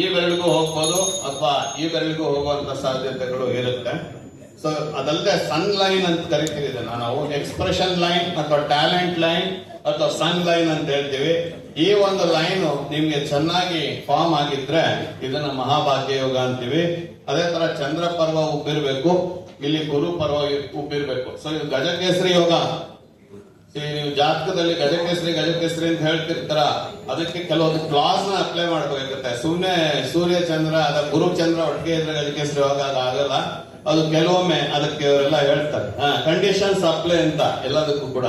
ಈ ಬೆರಳಿಗೂ ಹೋಗ್ಬೋದು ಅಥವಾ ಈ ಬೆರಳಿಗೂ ಹೋಗುವಂತ ಸಾಧ್ಯತೆಗಳು ಇರುತ್ತೆ. ಸೊ ಅದಲ್ಲದೆ ಸನ್ ಲೈನ್ ಅಂತ ಕರಿತೀವಿ ನಾವು ಎಕ್ಸ್ಪ್ರೆಷನ್ ಲೈನ್ ಅಥವಾ ಟ್ಯಾಲೆಂಟ್ ಲೈನ್ ಅಥವಾ ಸನ್ ಲೈನ್ ಅಂತ ಹೇಳ್ತೀವಿ. ಈ ಒಂದು ಲೈನ್ ನಿಮ್ಗೆ ಚೆನ್ನಾಗಿ ಫಾರ್ಮ್ ಆಗಿದ್ರೆ ಇದನ್ನ ಮಹಾಭಾಗ್ಯ ಯೋಗ ಅಂತೀವಿ. ಅದೇ ತರ ಚಂದ್ರ ಪರ್ವ ಉಬ್ಬಿರ್ಬೇಕು. ಇಲ್ಲಿ ಗುರು ಪರ್ವ ಉಬ್ಬಿರ್ಬೇಕು. ಸೊ ಇದು ಗಜಕೇಸರಿ ಯೋಗ. ಜಾತಕದಲ್ಲಿ ಗಜಕೇಸರಿ ಗಜಕೇಸರಿ ಅಂತ ಹೇಳ್ತಿರ್ತಾರ. ಅದಕ್ಕೆ ಕೆಲವೊಂದು ಕ್ಲಾಸ್ನ ಅಪ್ಲೈ ಮಾಡ್ಬೇಕಾಗುತ್ತೆ. ಸುಮ್ನೆ ಸೂರ್ಯ ಚಂದ್ರ, ಅದ ಗುರು ಚಂದ್ರ ಒಟ್ಟಿಗೆ ಇದ್ರೆ ಗಜಕೇಸರಿ ಯೋಗ ಅದು ಆಗಲ್ಲ. ಅದು ಕೆಲವೊಮ್ಮೆ ಅದಕ್ಕೆ ಇವರೆಲ್ಲ ಹೇಳ್ತಾರೆ. ಕಂಡೀಷನ್ಸ್ ಅಪ್ಲೈ ಅಂತ ಎಲ್ಲದಕ್ಕೂ ಕೂಡ.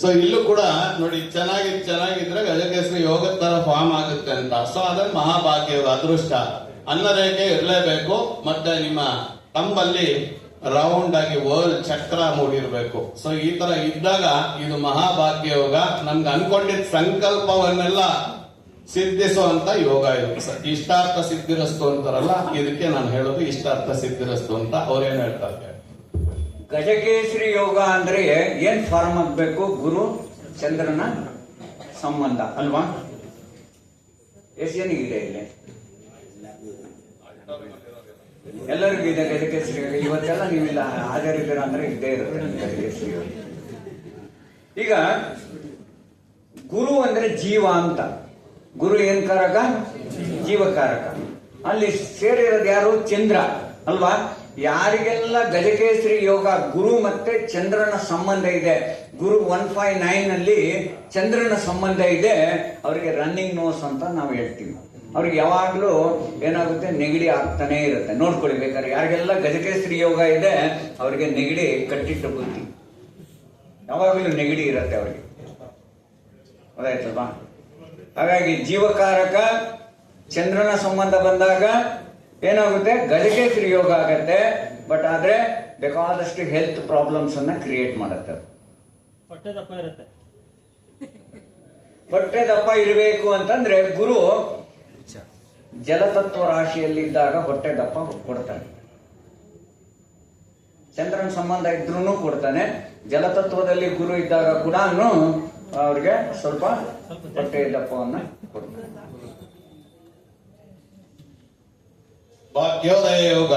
ಸೊ ಇಲ್ಲೂ ಕೂಡ ನೋಡಿ, ಚೆನ್ನಾಗಿ, ಚೆನ್ನಾಗಿದ್ರೆ ಗಜಕೇಸರಿ ಯೋಗ ತರ ಫಾರ್ಮ್ ಆಗುತ್ತೆ ಅಂತ. ಸೊ ಅದ್ರ ಮಹಾಭಾಗ್ಯ ಅದೃಷ್ಟ. ಅನ್ನರೇಖೆ ಇರಲೇಬೇಕು. ಮತ್ತೆ ನಿಮ್ಮ ಕಂಬಲ್ಲಿ ರೌಂಡ್ ಆಗಿ ವರ್ಲ್ಡ್ ಚಕ್ರ ಮೂಡಿರಬೇಕು. ಸೊ ಈ ತರ ಇದ್ದಾಗ ಇದು ಮಹಾಭಾಗ್ಯ ಯೋಗ ನಮ್ಗೆ ಅನ್ಕೊಂಡಿದ್ದ ಸಂಕಲ್ಪವನ್ನೆಲ್ಲ ಸಿದ್ಧಿಸುವಂತ ಯೋಗ ಇದು. ಇಷ್ಟಾರ್ಥ ಸಿದ್ಧಿರಸ್ತು ಅಂತಾರಲ್ಲ, ಇದಕ್ಕೆ ನಾನು ಹೇಳೋದು ಇಷ್ಟಾರ್ಥ ಸಿದ್ಧಿರಸ್ತು ಅಂತ ಅವ್ರೇನ್ ಹೇಳ್ತಾರೆ ಗಜಕೇಶ್ರಿ ಯೋಗ ಅಂದ್ರೆ ಏನ್ ಫಾರ್ಮ್ ಆಗ್ಬೇಕು? ಗುರು, ಚಂದ್ರನ ಸಂಬಂಧ, ಅಲ್ವಾ? ಎಷ್ಟು ಜನಿಗಿದೆ ಇಲ್ಲಿ? ಎಲ್ಲರಿಗೂ ಇದೆ ಯೋಗ ಇವತ್ತೆಲ್ಲ ನೀವಿಲ್ಲ. ಹಾಜರಿದ್ದೀರ ಅಂದ್ರೆ ಇದ್ದೇ ಇರುತ್ತೆ ಯೋಗ ಈಗ, ಗುರು ಅಂದ್ರೆ ಜೀವ ಅಂತ. ಗುರು ಏನ್ ಕಾರಕ? ಜೀವಕಾರಕ ಅಲ್ಲಿ ಸೇರಿರೋದು ಯಾರು? ಚಂದ್ರ. ಅಲ್ವಾ? ಯಾರಿಗೆಲ್ಲ ಗಜಕೇಸರಿ ಯೋಗ, ಗುರು ಮತ್ತೆ ಚಂದ್ರನ ಸಂಬಂಧ ಇದೆ, ಗುರು ಒನ್ ಫೈವ್ ನೈನ್ ಅಲ್ಲಿ ಚಂದ್ರನ ಸಂಬಂಧ ಇದೆ, ಅವರಿಗೆ ರನ್ನಿಂಗ್ ನೋಸ್ ಅಂತ ನಾವು ಹೇಳ್ತೀವಿ. ಅವ್ರಿಗೆ ಯಾವಾಗಲೂ ಏನಾಗುತ್ತೆ ನೆಗಡಿ ಆಗ್ತಾನೆ ಇರುತ್ತೆ. ನೋಡ್ಕೊಳ್ಳಿ ಬೇಕಾದ್ರೆ. ಯಾರಿಗೆಲ್ಲ ಗಜಕೇಸರಿ ಯೋಗ ಇದೆ ಅವರಿಗೆ ನೆಗಡಿ ಕಟ್ಟಿಟ್ಟ ಬುದ್ಧಿ. ಯಾವಾಗಲೂ ನೆಗಡಿ ಇರುತ್ತೆ ಅವರಿಗೆ. ಅದಾಯ್ತಲ್ವಾ ಹಾಗಾಗಿ ಜೀವಕಾರಕ ಚಂದ್ರನ ಸಂಬಂಧ ಬಂದಾಗ ಏನಾಗುತ್ತೆ ಗಜಕೇಸರಿ ಯೋಗ ಆಗತ್ತೆ ಬಟ್ ಆದ್ರೆ ಬೇಕಾದಷ್ಟು ಹೆಲ್ತ್ ಪ್ರಾಬ್ಲಮ್ಸ್ ಅನ್ನ ಕ್ರಿಯೇಟ್ ಮಾಡುತ್ತೆ. ಇರುತ್ತೆ. ಹೊಟ್ಟೆ ದಪ್ಪ ಇರಬೇಕು ಅಂತಂದ್ರೆ ಗುರು ಜಲತತ್ವ ರಾಶಿಯಲ್ಲಿದ್ದಾಗ ಹೊಟ್ಟೆ ದಪ್ಪ ಕೊಡ್ತಾನೆ. ಚಂದ್ರನ ಸಂಬಂಧ ಇದ್ರೂ ಕೊಡ್ತಾನೆ. ಜಲತತ್ವದಲ್ಲಿ ಗುರು ಇದ್ದಾಗ ಕೂಡ ಅವ್ರಿಗೆ ಸ್ವಲ್ಪ ಹೊಟ್ಟೆ ದಪ್ಪವನ್ನ ಕೊಡ್ತಾನೆ. ಭಾಗ್ಯೋದಯ ಯೋಗ.